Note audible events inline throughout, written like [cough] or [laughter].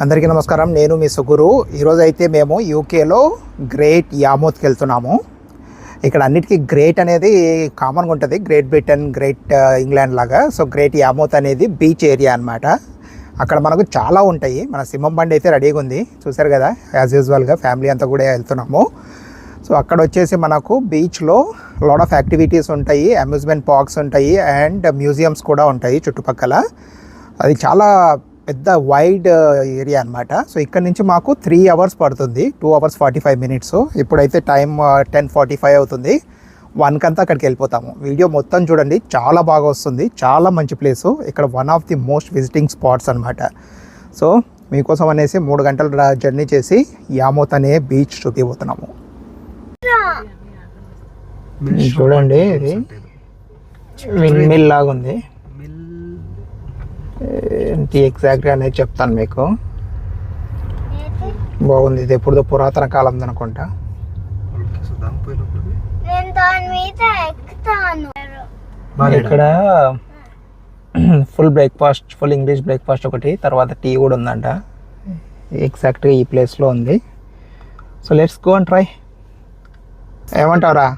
అందరికీ నమస్కారం. నేను మీ సుగురు. ఈరోజు అయితే మేము యూకేలో గ్రేట్ యామోత్కి వెళ్తున్నాము ఇక్కడ అన్నిటికీ గ్రేట్ అనేది కామన్గా ఉంటుంది. గ్రేట్ బ్రిటన్ గ్రేట్ ఇంగ్లాండ్ లాగా. సో గ్రేట్ యామోత్ అనేది బీచ్ ఏరియా అన్నమాట. అక్కడ మనకు చాలా ఉంటాయి. మన సింహం బండి అయితే రెడీగా ఉంది. చూసారు కదా? యాజ్ యూజువల్గా ఫ్యామిలీ అంతా కూడా వెళ్తున్నాము. సో అక్కడ వచ్చేసి మనకు బీచ్లో లాడ్ ఆఫ్ యాక్టివిటీస్ ఉంటాయి. అమ్యూజ్మెంట్ పార్క్స్ ఉంటాయి. అండ్ మ్యూజియంస్ కూడా ఉంటాయి చుట్టుపక్కల. అది చాలా పెద్ద వైడ్ ఏరియా అన్నమాట. సో ఇక్కడ నుంచి మాకు త్రీ అవర్స్ పడుతుంది. Two hours forty five minutes ఇప్పుడైతే టైం టెన్ ఫార్టీ ఫైవ్ అవుతుంది. వన్ కంతా అక్కడికి వెళ్ళిపోతాము. వీడియో మొత్తం చూడండి. చాలా బాగా వస్తుంది. చాలా మంచి ప్లేసు ఇక్కడ one of the most visiting spots అనమాట సో మీకోసం అనేసి మూడు గంటల జర్నీ చేసి యామోత్ అనే బీచ్ చూపిపోతున్నాము చూడండి. ఇది విండ్ మిల్ లాగా ఉంది ఏంటి ఎగ్జాక్ట్గా అనేది చెప్తాను మీకు. బాగుంది ఇది ఎప్పుడుదో పురాతన కాలం అనుకుంటా. నేను దాని మీద ఎక్కుతాను. ఇక్కడ full breakfast full English breakfast ఒకటి తర్వాత టీ కూడా ఉందంట. ఎగ్జాక్ట్గా ఈ ప్లేస్లో ఉంది. So let's go and try ఏమంటావురా?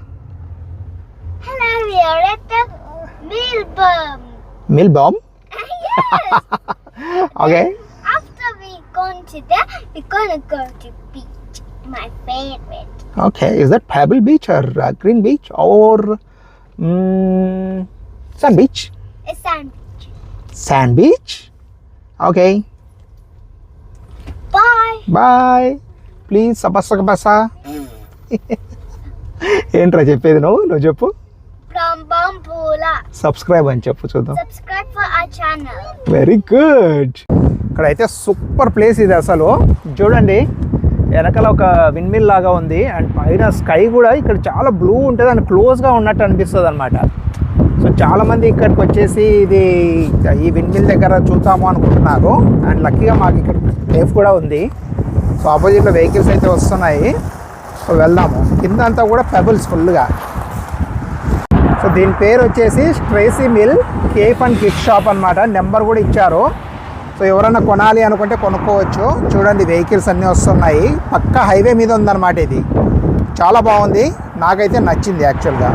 Milburn. Milburn okay After we gone to there, we're gonna go to beach. My favorite. Okay, is that Pebble Beach or uh, Green Beach or mm, Sand Beach? It's sand beach. Sand Beach? Okay, Bye. bye. Please, sabasa kabasa. ఏంట్రా చెప్పేది నువ్వు నువ్వు చెప్పు subscribe అని చెప్పు చూద్దాం. Very good ఇక్కడైతే super place ఇది అసలు. చూడండి వెనకాల ఒక విండ్మిల్ లాగా ఉంది. అండ్ పైన స్కై కూడా ఇక్కడ చాలా బ్లూ ఉంటుంది. అండ్ క్లోజ్గా ఉన్నట్టు అనిపిస్తుంది అనమాట సో చాలామంది ఇక్కడికి వచ్చేసి ఇది ఈ విండ్మిల్ దగ్గర చూద్దాము అనుకుంటున్నారు. అండ్ లక్కీగా మాకు ఇక్కడ సేఫ్ కూడా ఉంది. సో ఆపోజిట్లో వెహికల్స్ అయితే వస్తున్నాయి. సో వెళ్దాము. కింద అంతా కూడా పెబుల్స్ ఫుల్గా సో దీని పేరు వచ్చేసి Stracey mill cafe and gift shop అన్నమాట. నెంబర్ కూడా ఇచ్చారు. సో ఎవరైనా కొనాలి అనుకుంటే కొనుక్కోవచ్చు. చూడండి వెహికల్స్ అన్నీ వస్తున్నాయి. పక్క హైవే మీద ఉందన్నమాట ఇది. చాలా బాగుంది. నాకైతే నచ్చింది యాక్చువల్గా.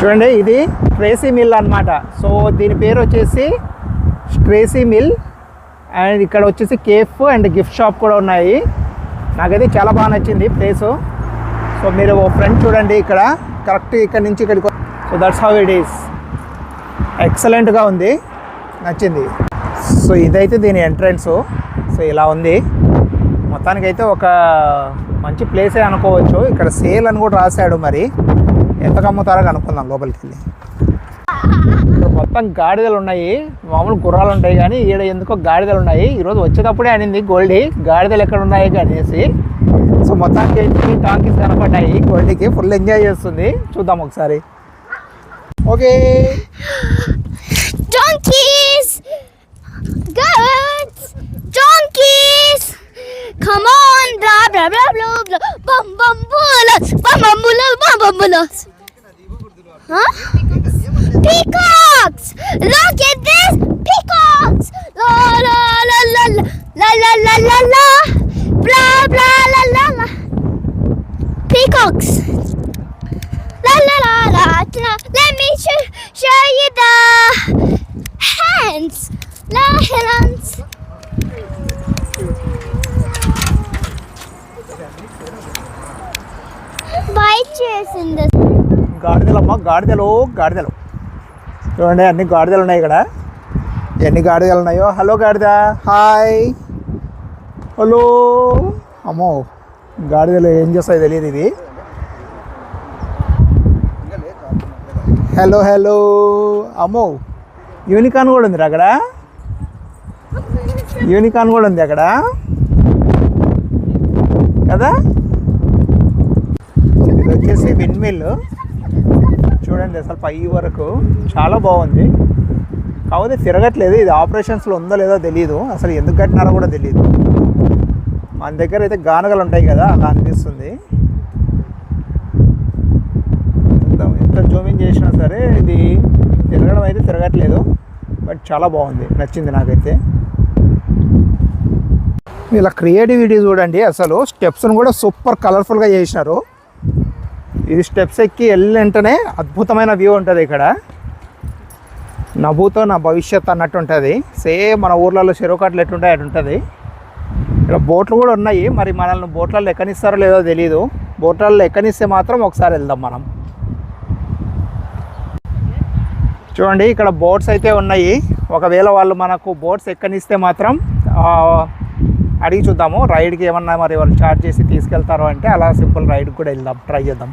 చూడండి ఇది స్ట్రేసీ మిల్ అన్నమాట. సో దీని పేరు వచ్చేసి స్ట్రేసీ మిల్ అండ్ ఇక్కడ వచ్చేసి కేఫ్ అండ్ గిఫ్ట్ షాప్ కూడా ఉన్నాయి. నాకైతే చాలా బాగా నచ్చింది ప్లేసు. సో మీరు ఓ ఫ్రెండ్ చూడండి ఇక్కడ. కరెక్ట్ ఇక్కడ నుంచి ఇక్కడికి so that's how it is ఎక్సలెంట్గా ఉంది. నచ్చింది. సో ఇదైతే దీని ఎంట్రన్స్ సో ఇలా ఉంది. మొత్తానికైతే ఒక మంచి ప్లేసే అనుకోవచ్చు. ఇక్కడ సేల్ అని కూడా రాశాడు మరి. ఎంతకమ్ముతారో కనుక్కుందాం లోపలికి వెళ్ళి ఇక్కడ మొత్తం గాడిదలు ఉన్నాయి. మామూలు గుర్రాలు ఉంటాయి కానీ ఈడ ఎందుకో గాడిదలు ఉన్నాయి. ఈరోజు వచ్చేటప్పుడే అనింది గోల్డీ. గాడిదలు ఎక్కడ ఉన్నాయి అనేసి. సో మొత్తానికి అయితే టాంకీస్ కనపడ్డాయి గోల్డీకి ఫుల్ ఎంజాయ్ చేస్తుంది చూద్దాం ఒకసారి okay Donkeys! Goats! Donkeys! Come on! Blah blah blah blah blah. Bum bum bullets! Bum bum bullets! Bum bum bullets! Huh? Peacocks! Look గాడిదలు గాడిదలు. చూడండి అన్ని గాడిదలు ఉన్నాయి ఇక్కడ. ఎన్ని గాడిదలు ఉన్నాయో. హలో గాడిద. హాయ్. హలో. అమ్మో గాడిదలు ఏం చేస్తాయో తెలియదు ఇది. Hello hello. అమ్మో యూనికాన్ కూడా ఉంది అక్కడ? యూనికాన్ కూడా ఉంది అక్కడ? కదా? ఇది వచ్చేసి విండ్ మిల్ చూడండి అసలు పై వరకు చాలా బాగుంది. కాకపోతే తిరగట్లేదు ఇది ఆపరేషన్స్లో ఉందో లేదో తెలియదు అసలు ఎందుకు కట్టినారో కూడా తెలియదు మన దగ్గర అయితే గానగలు ఉంటాయి కదా అలా అనిపిస్తుంది. ఎంత జూమింగ్ చేసినా సరే ఇది తిరగడం అయితే తిరగట్లేదు బట్ చాలా బాగుంది నచ్చింది నాకైతే. ఇలా క్రియేటివిటీ చూడండి అసలు స్టెప్స్ను కూడా సూపర్ కలర్ఫుల్గా చేసినారు. ఇది స్టెప్స్ ఎక్కి వెళ్ళి వెంటనే అద్భుతమైన వ్యూ ఉంటుంది ఇక్కడ. నవ్వుతో నా భవిష్యత్ అన్నట్టు ఉంటుంది. సేమ్ మన ఊర్లలో చెరువుకాట్లు ఎట్లుంటాయి అటు ఉంటుంది. ఇక్కడ బోట్లు కూడా ఉన్నాయి. మరి మనల్ని బోట్లలో ఎక్కనిస్తారో లేదో తెలియదు బోట్లలో ఎక్కనిస్తే మాత్రం ఒకసారి వెళ్దాం మనం. చూడండి ఇక్కడ బోట్స్ అయితే ఉన్నాయి. ఒకవేళ వాళ్ళు మనకు బోట్స్ ఎక్కనిస్తే మాత్రం అడిగి చూద్దాము. రైడ్కి ఏమన్నా మరి వాళ్ళు చార్జ్ చేసి తీసుకెళ్తారు అంటే అలా సింపుల్ రైడ్ కూడా వెళ్దాం. ట్రై చేద్దాం.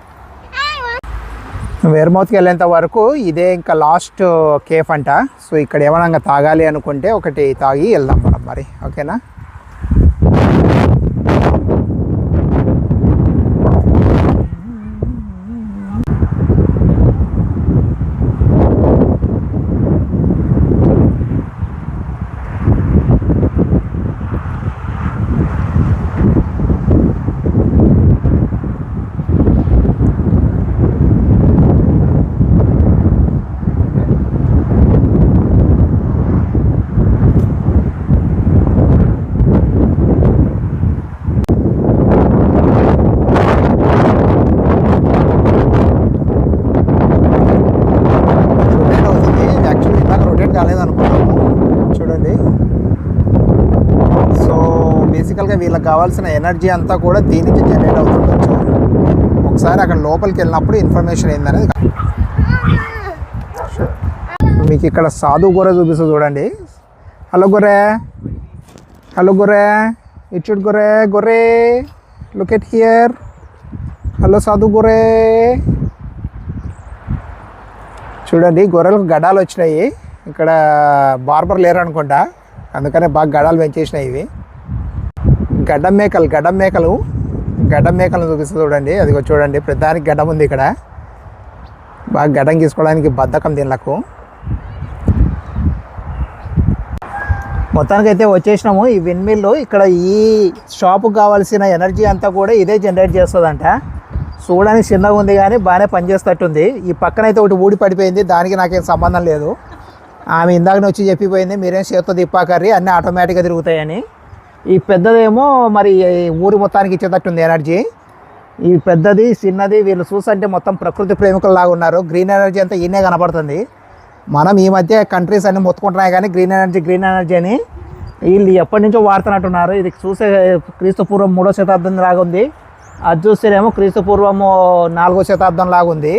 వేర్మౌత్కి వెళ్ళేంత వరకు ఇదే ఇంకా లాస్ట్ కేఫ్ అంట. సో ఇక్కడ ఏమైనా తాగాలి అనుకుంటే ఒకటి తాగి వెళ్దాం మనం మరి. ఓకేనా రొటేట్ అవుతుంది యాక్చువల్లీ ఇందాక రొటేట్ కాలేదనుకున్నాము చూడండి సో బేసికల్గా వీళ్ళకి కావాల్సిన ఎనర్జీ అంతా కూడా దీని నుంచి జనరేట్ అవుతుండొచ్చు. ఒకసారి అక్కడ లోపలికి వెళ్ళినప్పుడు ఇన్ఫర్మేషన్ ఏందనేది మీకు ఇక్కడ సాధు గొర్రె చూపిస్తుంది చూడండి. హలో గొర్రె. హలో గొర్రె. ఇచ్చుడు గొర్రె గొర్రె. లొకెట్ హియర్ హలో సాధు గొర్రె. చూడండి గొర్రెలకు గడాలు వచ్చినాయి. ఇక్కడ బార్బర్ లేరు అనుకుంటా అందుకనే బాగా గడాలు పెంచేసినాయి ఇవి. గడ్డ మేకలు గడ్డం మేకలు గడ్డం మేకలను చూపిస్తుంది చూడండి. అది చూడండి ప్రతిదానికి గడ్డం ఉంది ఇక్కడ. బాగా గడ్డం తీసుకోవడానికి బద్ధకం దీనిలకు. మొత్తానికి అయితే వచ్చేసినాము. ఈ విన్మిల్లు ఇక్కడ ఈ షాపుకి కావాల్సిన ఎనర్జీ అంతా కూడా ఇదే జనరేట్ చేస్తుందంట. చూడడానికి చిన్నగా ఉంది కానీ బాగానే పనిచేస్తట్టుంది ఈ పక్కన అయితే ఒకటి ఊడి పడిపోయింది. దానికి నాకేం సంబంధం లేదు. ఆమె ఇందాకనే వచ్చి చెప్పిపోయింది మీరేం చేస్తుంది తిప్పాకర్రి అన్నీ ఆటోమేటిక్గా తిరుగుతాయని. ఈ పెద్దదేమో మరి ఊరి మొత్తానికి ఇచ్చేటట్టుంది ఎనర్జీ. ఈ పెద్దది చిన్నది వీళ్ళు చూసంటే మొత్తం ప్రకృతి ప్రేమికుల్లాగా ఉన్నారు. గ్రీన్ ఎనర్జీ అంతా ఈయనే కనపడుతుంది మనం ఈ మధ్య కంట్రీస్ అన్ని మొత్తుకుంటున్నాయి కానీ గ్రీన్ ఎనర్జీ గ్రీన్ ఎనర్జీ అని వీళ్ళు ఎప్పటి నుంచో వాడుతున్నట్టున్నారు. ఇది చూసే క్రీస్తుపూర్వం మూడో శతాబ్దం లాగా ఉంది. అది చూస్తేనేమో క్రీస్తుపూర్వము నాలుగో శతాబ్దం లాగా ఉంది.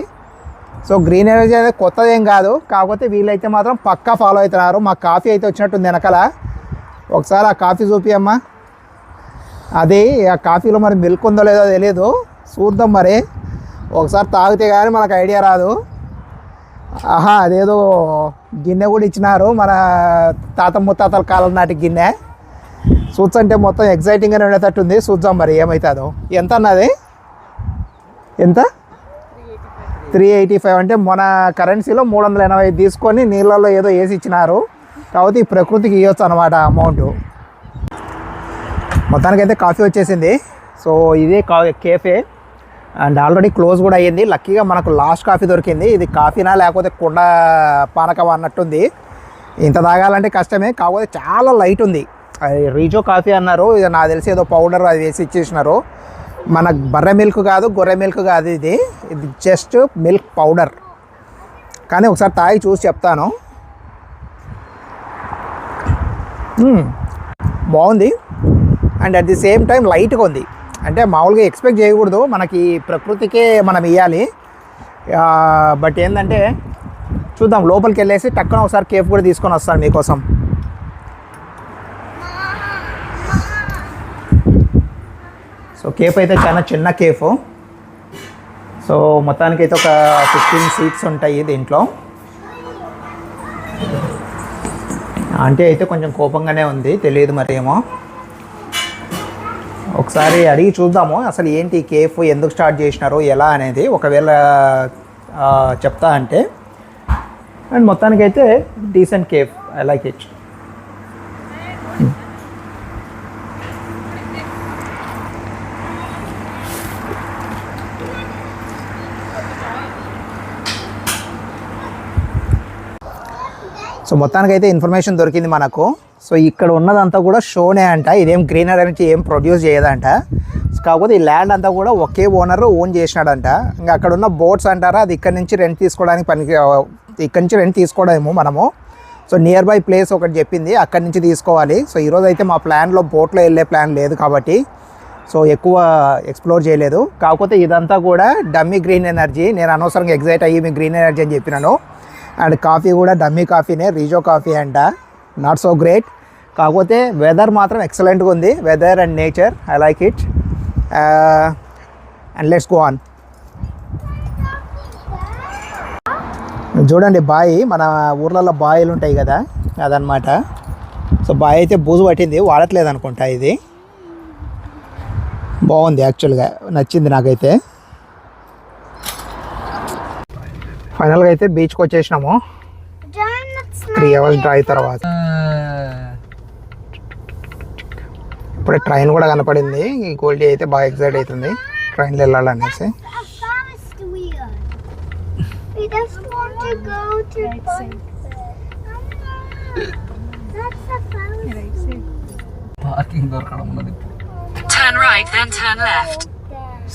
సో గ్రీన్ ఎనర్జీ అనేది కొత్తది ఏం కాదు. కాకపోతే వీళ్ళైతే మాత్రం పక్కా ఫాలో అవుతున్నారు. మా కాఫీ అయితే వచ్చినట్టుంది వెనకాల. ఒకసారి ఆ కాఫీ చూపియమ్మా అది ఆ కాఫీలో మరి మిల్క్ ఉందో లేదో తెలియదు చూద్దాం మరి. ఒకసారి తాగితే కానీ మనకు ఐడియా రాదు. ఆహా అదేదో గిన్నె కూడా ఇచ్చినారు మన తాత ముత్తాతల కాలం నాటి గిన్నె. చూచంటే మొత్తం ఎగ్జైటింగ్గానే ఉండేటట్టుంది. చూద్దాం మరి ఏమవుతుందో ఎంత అన్నది? ఎంత? త్రీ ఎయిటీ ఫైవ్ అంటే మన కరెన్సీలో మూడు వందల ఎనభై తీసుకొని నీళ్ళల్లో ఏదో వేసి ఇచ్చినారు. కాబట్టి ఈ ప్రకృతికి ఇవ్వచ్చు అనమాట అమౌంట్ మొత్తానికైతే కాఫీ వచ్చేసింది. సో ఇదే కా కేఫే అండ్ ఆల్రెడీ క్లోజ్ కూడా అయ్యింది. లక్కీగా మనకు లాస్ట్ కాఫీ దొరికింది. ఇది కాఫీనా లేకపోతే కుండ పానకం అన్నట్టుంది. ఇంత తాగాలంటే కష్టమే. కాకపోతే చాలా లైట్ ఉంది. అది రీజో కాఫీ అన్నారు. ఇది నాకు తెలిసి ఏదో పౌడర్ అది వేసి ఇచ్చేసినారు. మన బర్రె మిల్క్ కాదు గొర్రె మిల్క్ కాదు ఇది. ఇది జస్ట్ మిల్క్ పౌడర్ కానీ ఒకసారి తాగి చూసి చెప్తాను మ్మ్. Hmm. బాగుంది. And at the same time లైట్గా ఉంది. అంటే మామూలుగా ఎక్స్పెక్ట్ చేయకూడదు. మనకి ప్రకృతికే మనం ఇవ్వాలి బట్ ఏంటంటే చూద్దాం. లోపలికి వెళ్ళేసి టక్కున ఒకసారి కేఫ్ కూడా తీసుకొని వస్తాను మీకోసం. సో కేఫ్ అయితే చాలా చిన్న కేఫ్ సో మొత్తానికి అయితే ఒక ఫిఫ్టీన్ సీట్స్ ఉంటాయి దీంట్లో. ఆంటీ అయితే కొంచెం కోపంగానే ఉంది తెలియదు మరి ఏమో ఒకసారి అడిగి చూద్దాము అసలు ఏంటి కేఫ్ ఎందుకు స్టార్ట్ చేసినారు ఎలా అనేది. ఒకవేళ చెప్తా అంటే అండ్ మొత్తానికైతే decent cafe I like it so మొత్తానికి అయితే ఇన్ఫర్మేషన్ దొరికింది మనకు. సో ఇక్కడ ఉన్నదంతా కూడా షోనే అంట. ఇదేం గ్రీనరీ అనేది ఏం ప్రొడ్యూస్ చేయదంట. సో కాకపోతే ఈ ల్యాండ్ అంతా కూడా ఒకే ఓనర్ ఓన్ చేసినాడంట. ఇంకా అక్కడ ఉన్న బోట్స్ అంటారా అది ఇక్కడ నుంచి రెంట్ తీసుకోవడానికి పనికి ఇక్కడ నుంచి రెంట్ తీసుకోవడమేమో మనము. సో నియర్ బై ప్లేస్ ఒకటి చెప్పింది అక్కడి నుంచి తీసుకోవాలి. సో ఈరోజు అయితే మా ప్లాన్లో బోట్లో వెళ్ళే ప్లాన్ లేదు కాబట్టి సో ఎక్కువ ఎక్స్ప్లోర్ చేయలేదు. కాకపోతే ఇదంతా కూడా డమ్మీ గ్రీన్ ఎనర్జీ. నేను అనవసరంగా ఎగ్జైట్ అయ్యి మీ గ్రీన్ ఎనర్జీ అని చెప్పినాను. అండ్ కాఫీ కూడా డమ్మీ కాఫీనే రీజో కాఫీ అంట. నాట్ సో గ్రేట్ కాకపోతే వెదర్ మాత్రం ఎక్సలెంట్గా ఉంది. Weather and nature I like it and let's go on చూడండి బాయి మన ఊర్లలో బాయిలు ఉంటాయి కదా అదనమాట సో బాయి అయితే బూజు పట్టింది వాడట్లేదు అనుకుంటా ఇది. బాగుంది యాక్చువల్గా నచ్చింది నాకైతే. ఫైనల్గా అయితే బీచ్కి వచ్చేసినాము. త్రీ అవర్స్ డ్రైవ్ తర్వాత. ఇప్పుడే ట్రైన్ కూడా కనపడింది. ఈ గోల్డీ అయితే బాగా ఎక్సైట్ అవుతుంది. ట్రైన్లో వెళ్ళాలనేసి. పార్కింగ్ దొరకడం ఉన్నది.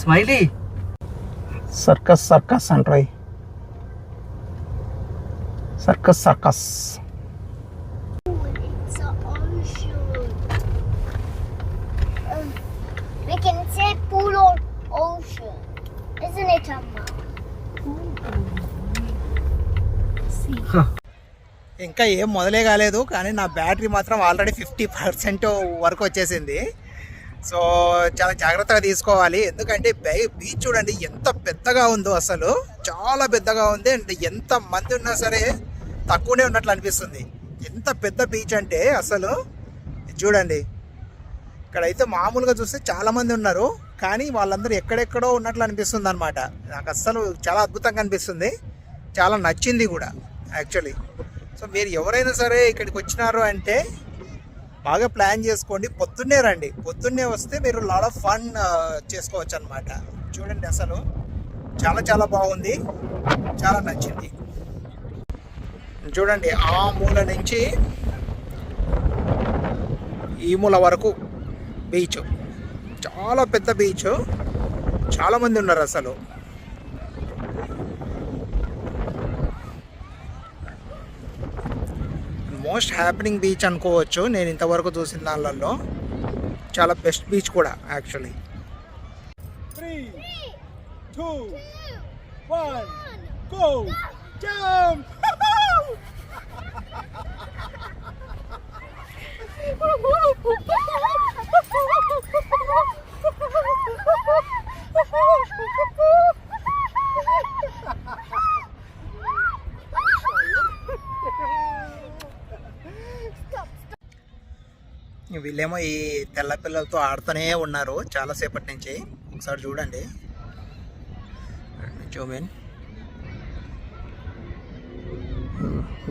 స్మైలీ సర్కస్ సర్కస్ అంటారు circus circus It's an ocean. Um, we can say pool or ocean. Isn't circus circus ఇంకా ఏం మొదలే కాలేదు కానీ నా బ్యాటరీ మాత్రం ఆల్రెడీ ఫిఫ్టీ పర్సెంట్ వరకు వచ్చేసింది. సో చాలా జాగ్రత్తగా తీసుకోవాలి. ఎందుకంటే బై- బీచ్ చూడండి ఎంత పెద్దగా ఉందో అసలు. చాలా పెద్దగా ఉంది. అండ్ ఎంత మంది ఉన్నా సరే తక్కువనే ఉన్నట్లు అనిపిస్తుంది. ఎంత పెద్ద బీచ్ అంటే అసలు చూడండి. ఇక్కడైతే మామూలుగా చూస్తే చాలామంది ఉన్నారు. కానీ వాళ్ళందరూ ఎక్కడెక్కడో ఉన్నట్లు అనిపిస్తుంది అనమాట నాకు అస్సలు చాలా అద్భుతంగా అనిపిస్తుంది. చాలా నచ్చింది కూడా యాక్చువల్లీ. సో మీరు ఎవరైనా సరే ఇక్కడికి వచ్చినారు అంటే బాగా ప్లాన్ చేసుకోండి. పొద్దున్నే రండి. పొద్దున్నే వస్తే మీరు లాడ్ ఆఫ్ ఫన్ చేసుకోవచ్చు అనమాట చూడండి అసలు. చాలా చాలా బాగుంది. చాలా నచ్చింది. చూడండి ఆ మూల నుంచి ఈ మూల వరకు బీచ్. చాలా పెద్ద బీచ్. చాలా మంది ఉన్నారు అసలు. మోస్ట్ హ్యాపెనింగ్ బీచ్ అనుకోవచ్చు. నేను ఇంతవరకు చూసిన దానిలలో చాలా బెస్ట్ బీచ్ కూడా actually Three, two, one, go! Jump! [laughs] వీళ్ళేమో ఈ తెల్ల పిల్లలతో ఆడుతూనే ఉన్నారు చాలాసేపటి నుంచి. ఒకసారి చూడండి. చూమెన్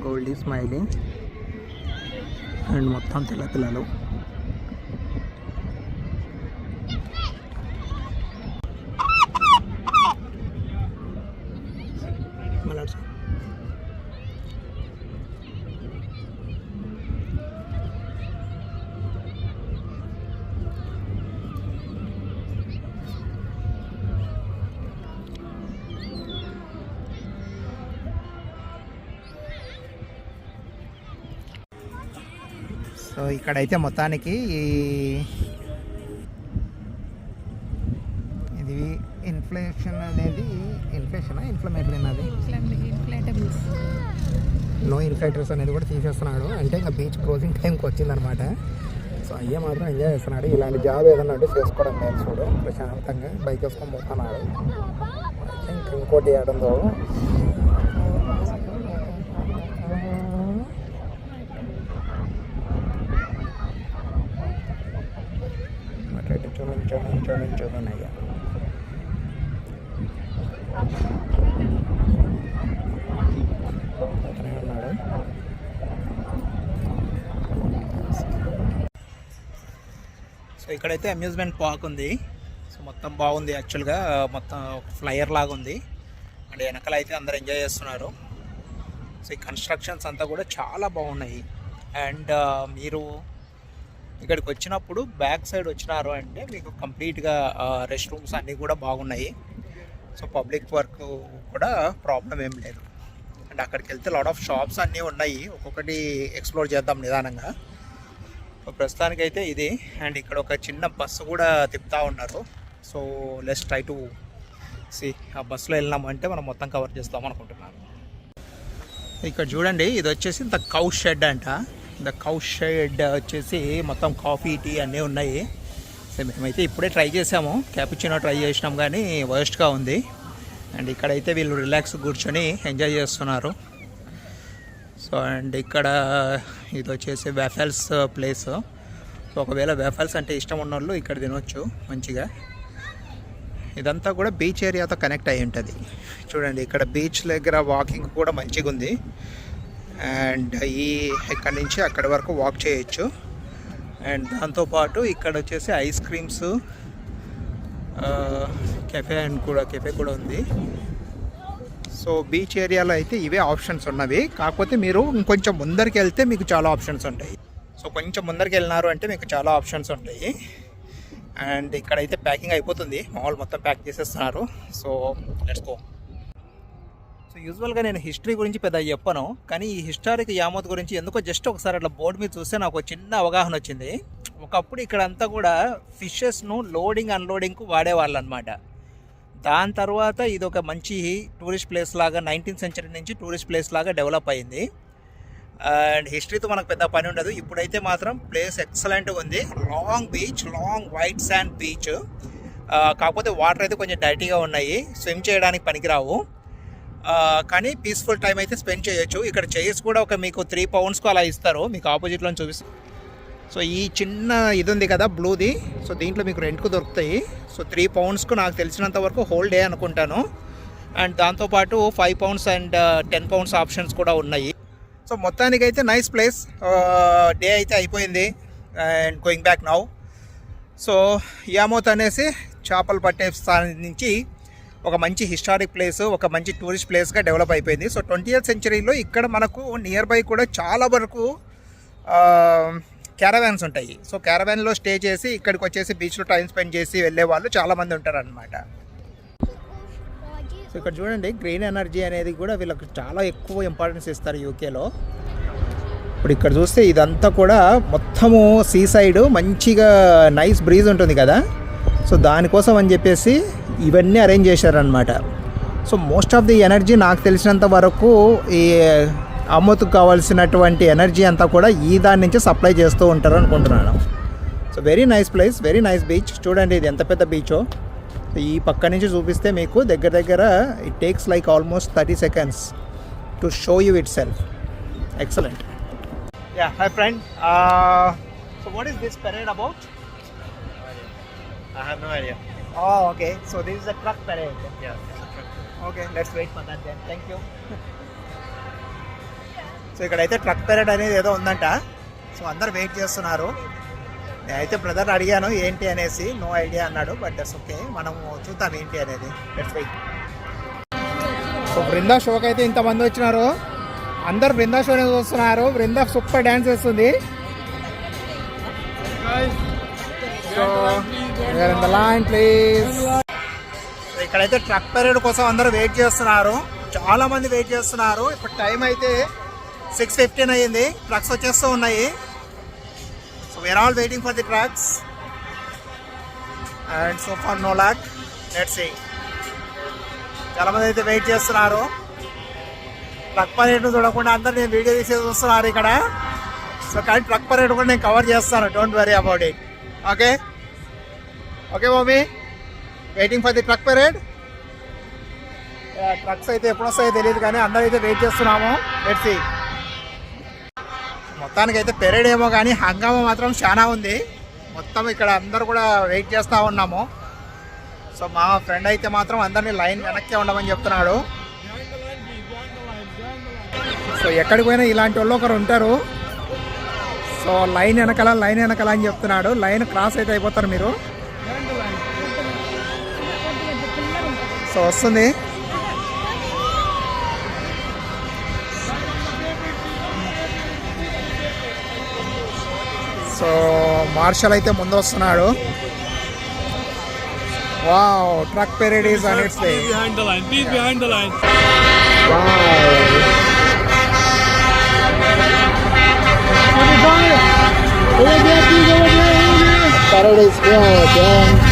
గోల్డీ స్మైలింగ్ అండ్ మొత్తం తెల్ల పిల్లలు. ఇక్కడైతే మొత్తానికి ఈ ఇది ఇన్ఫ్లేషన్ అనేది ఇన్ఫ్లేషన్ ఇన్ఫ్లమేటరీ అది నో ఇన్ఫ్లేటర్స్ అనేది కూడా తీసేస్తున్నాడు. అంటే ఇంకా బీచ్ క్లోజింగ్ టైంకి వచ్చిందనమాట. సో అయ్యే మాత్రం ఎంజాయ్ చేస్తున్నాడు. ఇలాంటి జాబ్ ఏదన్నా ఉంటే చేసుకోవడం లేదు చూడు. ప్రశాంతంగా బైక్ వేసుకొని పోతున్నాడు. ఇంకా ఇంకోటి ఏడందో. చూడండి చూడండి అయ్యా అతనే ఉన్నాడు. సో ఇక్కడైతే అమ్యూజ్మెంట్ పార్క్ ఉంది. సో మొత్తం బాగుంది యాక్చువల్గా. మొత్తం ఫ్లయర్ లాగా ఉంది. అండ్ వెనకాల అయితే అందరు ఎంజాయ్ చేస్తున్నారు. సో ఈ కన్స్ట్రక్షన్స్ అంతా కూడా చాలా బాగున్నాయి. అండ్ మీరు ఇక్కడికి వచ్చినప్పుడు బ్యాక్ సైడ్ వచ్చినారు అంటే మీకు కంప్లీట్గా రెస్ట్ రూమ్స్ అన్నీ కూడా బాగున్నాయి. సో పబ్లిక్ వర్క్ కూడా ప్రాబ్లం ఏం లేదు. అండ్ అక్కడికి వెళ్తే లాట్ ఆఫ్ షాప్స్ అన్నీ ఉన్నాయి. ఒక్కొక్కటి ఎక్స్ప్లోర్ చేద్దాం నిదానంగా. ప్రస్తుతానికైతే ఇది. అండ్ ఇక్కడ ఒక చిన్న బస్సు కూడా తిప్పుతా ఉన్నారు. So let's try to see ఆ బస్సులో వెళ్ళినామంటే మనం మొత్తం కవర్ చేస్తాం అనుకుంటున్నాను. ఇక్కడ చూడండి ఇది వచ్చేసి ఇంత కౌ షెడ్ అంట. ద కౌ షెడ్ వచ్చేసి మొత్తం కాఫీ టీ అన్నీ ఉన్నాయి. సో మేమైతే ఇప్పుడే ట్రై చేసాము. క్యాపుచినో ట్రై చేసినాం కానీ వర్స్ట్గా ఉంది. అండ్ ఇక్కడైతే వీళ్ళు రిలాక్స్ కూర్చొని ఎంజాయ్ చేస్తున్నారు. సో అండ్ ఇక్కడ ఇది వచ్చేసి వెఫల్స్ ప్లేస్ సో ఒకవేళ వెఫల్స్ అంటే ఇష్టం ఉన్న వాళ్ళు ఇక్కడ తినొచ్చు మంచిగా. ఇదంతా కూడా బీచ్ ఏరియాతో కనెక్ట్ అయి ఉంటుంది చూడండి ఇక్కడ బీచ్ దగ్గర వాకింగ్ కూడా మంచిగా ఉంది అండ్ ఈ ఇక్కడ నుంచి అక్కడి వరకు వాక్ చేయొచ్చు. అండ్ దాంతోపాటు ఇక్కడ వచ్చేసి ఐస్ క్రీమ్స్ కెఫే అండ్ కూడా కెఫే కూడా ఉంది. సో బీచ్ ఏరియాలో అయితే ఇవే ఆప్షన్స్ ఉన్నవి. కాకపోతే మీరు ఇంకొంచెం ముందరికి వెళ్తే మీకు చాలా ఆప్షన్స్ ఉంటాయి. సో కొంచెం ముందరికి వెళ్ళినారు అంటే మీకు చాలా ఆప్షన్స్ ఉంటాయి. అండ్ ఇక్కడైతే ప్యాకింగ్ అయిపోతుంది. మామూలు మొత్తం ప్యాక్ చేసేస్తున్నారు. సో లెట్స్ గో సో యూజువల్గా నేను హిస్టరీ గురించి పెద్ద చెప్పను కానీ ఈ హిస్టారిక్ యామోత్ గురించి ఎందుకో జస్ట్ ఒకసారి అట్లా బోర్డు మీద చూస్తే నాకు ఒక చిన్న అవగాహన వచ్చింది. ఒకప్పుడు ఇక్కడంతా కూడా ఫిషెస్ను లోడింగ్ అన్లోడింగ్కు వాడేవాళ్ళు అనమాట దాని తర్వాత ఇది ఒక మంచి టూరిస్ట్ ప్లేస్ లాగా నైన్టీన్త్ సెంచరీ నుంచి టూరిస్ట్ ప్లేస్ లాగా డెవలప్ అయింది. అండ్ హిస్టరీతో మనకు పెద్ద పని ఉండదు. ఇప్పుడైతే మాత్రం ప్లేస్ ఎక్సలెంట్గా ఉంది. Long beach long white sand beach కాకపోతే వాటర్ అయితే కొంచెం డైటీగా ఉన్నాయి. స్విమ్ చేయడానికి పనికిరావు. కానీ పీస్ఫుల్ టైం అయితే స్పెండ్ చేయొచ్చు. ఇక్కడ చైర్స్ కూడా ఒక మీకు త్రీ పౌండ్స్కు అలా ఇస్తారు. మీకు ఆపోజిట్లో చూపిస్తారు సో ఈ చిన్న ఇది ఉంది కదా బ్లూది సో దీంట్లో మీకు రెంట్కు దొరుకుతాయి. సో త్రీ పౌండ్స్కు నాకు తెలిసినంత వరకు హోల్ డే అనుకుంటాను. అండ్ దాంతోపాటు five pounds and ten pounds options కూడా ఉన్నాయి. సో మొత్తానికి అయితే నైస్ ప్లేస్ డే అయితే అయిపోయింది. And going back now so Yarmouth అనేసి చేపలు పట్టే స్థానం నుంచి ఒక మంచి హిస్టారిక్ ప్లేస్ ఒక మంచి టూరిస్ట్ ప్లేస్గా డెవలప్ అయిపోయింది. సో ట్వంటీ ఎయిత్ సెంచరీలో ఇక్కడ మనకు నియర్ బై కూడా చాలా వరకు క్యారవాన్స్ ఉంటాయి. సో క్యారవాన్లో స్టే చేసి ఇక్కడికి వచ్చేసి బీచ్లో టైం స్పెండ్ చేసి వెళ్ళే వాళ్ళు చాలామంది ఉంటారనమాట సో ఇక్కడ చూడండి గ్రీన్ ఎనర్జీ అనేది కూడా వీళ్ళకి చాలా ఎక్కువ ఇంపార్టెన్స్ ఇస్తారు యూకేలో. ఇప్పుడు ఇక్కడ చూస్తే ఇదంతా కూడా మొత్తము సీ సైడ్ మంచిగా నైస్ బ్రీజ్ ఉంటుంది కదా. సో దానికోసం అని చెప్పేసి ఇవన్నీ అరేంజ్ చేశారనమాట so most of the energy నాకు తెలిసినంత వరకు ఈ అమ్మతుకు కావాల్సినటువంటి ఎనర్జీ అంతా కూడా ఈ దాని నుంచి సప్లై చేస్తూ ఉంటారు అనుకుంటున్నాను. So very nice place very nice beach. చూడండి ఇది ఎంత పెద్ద బీచో. ఈ పక్క నుంచి చూపిస్తే మీకు దగ్గర దగ్గర it takes like almost thirty seconds to show you itself excellent yeah hi friend so what is this parade about I have no idea. Oh, okay. So this is a truck parade. Yeah, it's a truck. Okay, let's wait for that then. Thank you. [laughs] So ఇక్కడైతే truck parade అనేది ఏదో ఉందంట so అందరు wait చేస్తున్నారు నేనైతే brother అడిగాను ఏంటి అనేసి నో ఐడియా అన్నాడు బట్ దట్స్ ఓకే మనం చూద్దాం ఏంటి అనేది లెట్స్ వెయిట్ సో బృందా షోకి అయితే ఇంతమంది వచ్చినారు అందరు బృందా షోని చూస్తున్నారు బృందా సూపర్ డ్యాన్స్ వేస్తుంది సో ఇక్కడైతే ట్రక్ పరేడ్ కోసం అందరూ వెయిట్ చేస్తున్నారు. చాలా మంది వెయిట్ చేస్తున్నారు. ఇప్పుడు టైం అయితే సిక్స్ ఫిఫ్టీన్ అయ్యింది. ట్రక్స్ వచ్చేస్తూ ఉన్నాయి. So we're all waiting for the trucks and so far no luck let's see చాలా మంది అయితే వెయిట్ చేస్తున్నారు. ట్రక్ పరేడ్ చూడకుండా అందరు నేను వీడియో తీసి చూస్తున్నారు ఇక్కడ. సో కానీ ట్రక్ పరేడ్ కూడా నేను కవర్ చేస్తాను. Don't worry about it okay okay mummy waiting for the truck parade trucks అయితే ఎప్పుడు వస్తాయో తెలియదు కానీ అందరూ అయితే వెయిట్ చేస్తున్నాము. లెట్స్ సీ మొత్తానికి అయితే పెరేడ్ ఏమో కానీ హంగామా మాత్రం చాలా ఉంది. మొత్తం ఇక్కడ అందరూ కూడా వెయిట్ చేస్తూ ఉన్నాము. సో మా ఫ్రెండ్ అయితే మాత్రం అందరినీ లైన్ వెనక్కే ఉండమని చెప్తున్నాడు. సో ఎక్కడికి పోయినా ఇలాంటి వాళ్ళు ఒకరు ఉంటారు. సో లైన్ వెనకాల లైన్ వెనకాల అని చెప్తున్నాడు. లైన్ క్రాస్ అయితే అయిపోతారు మీరు. సో వస్తుంది. సో మార్షల్ అయితే ముందు వస్తున్నాడు. Wow truck parade is on its way Paradise, yeah, yeah.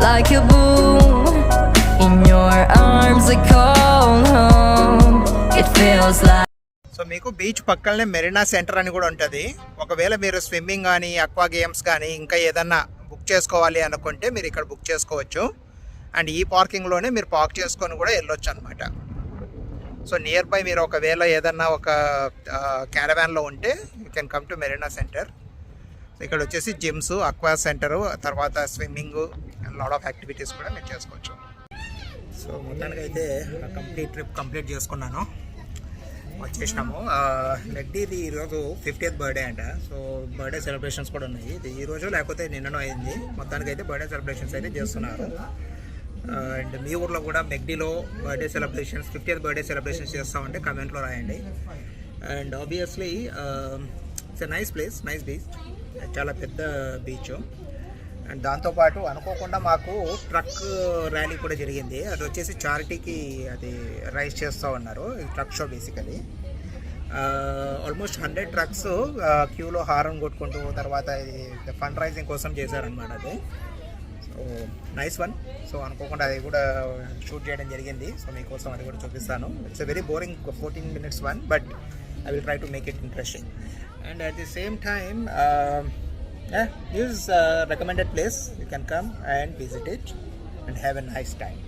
like a boom in your arms I call home. It feels like so మీకు బీచ్ పక్కనే మెరీనా సెంటర్ అని కూడా ఉంటుంది. ఒకవేళ మీరు స్విమ్మింగ్ కానీ అక్వా గేమ్స్ కానీ ఇంకా ఏదన్నా బుక్ చేసుకోవాలి అనుకుంటే మీరు ఇక్కడ బుక్ చేసుకోవచ్చు. అండ్ ఈ పార్కింగ్లోనే మీరు పార్క్ చేసుకొని కూడా వెళ్ళొచ్చు అనమాట సో నియర్ బై మీరు ఒకవేళ ఏదన్నా ఒక క్యారవాన్లో ఉంటే you can come to Marina centre. ఇక్కడ వచ్చేసి జిమ్స్ అక్వా సెంటరు తర్వాత స్విమ్మింగ్ లాడ్ ఆఫ్ యాక్టివిటీస్ కూడా మీరు చేసుకోవచ్చు. సో మొత్తానికి అయితే కంప్లీట్ ట్రిప్ కంప్లీట్ చేసుకున్నాను. వచ్చేసినాము. లెడ్డీది ఈరోజు ఫిఫ్టీత్ బర్త్డే అంట. సో బర్త్డే సెలబ్రేషన్స్ కూడా ఉన్నాయి. ఇది ఈ రోజు లేకపోతే నిన్ననో అయింది. మొత్తానికి అయితే బర్త్డే సెలబ్రేషన్స్ అయితే చేస్తున్నారు. అండ్ మీ ఊర్లో కూడా మెగ్డీలో birthday celebrations fiftieth birthday celebrations చేస్తామంటే కమెంట్లో రాయండి. And obviously it's a nice place nice beach చాలా పెద్ద బీచ్ అండ్ దాంతోపాటు అనుకోకుండా మాకు ట్రక్ ర్యాలీ కూడా జరిగింది. అది వచ్చేసి చారిటీకి అది రైస్ చేస్తూ ఉన్నారు. Truck show basically. Almost hundred trucks క్యూలో హారం కొట్టుకుంటూ తర్వాత ఇది ఫండ్ రైజింగ్ కోసం చేశారనమాట అది. So nice one. సో అనుకోకుండా అది కూడా షూట్ చేయడం జరిగింది. సో మీకోసం అది కూడా చూపిస్తాను. It's a very boring fourteen minutes one but I will try to make it interesting and at the same time yeah, this is a recommended place. You can come and visit it and have a nice time.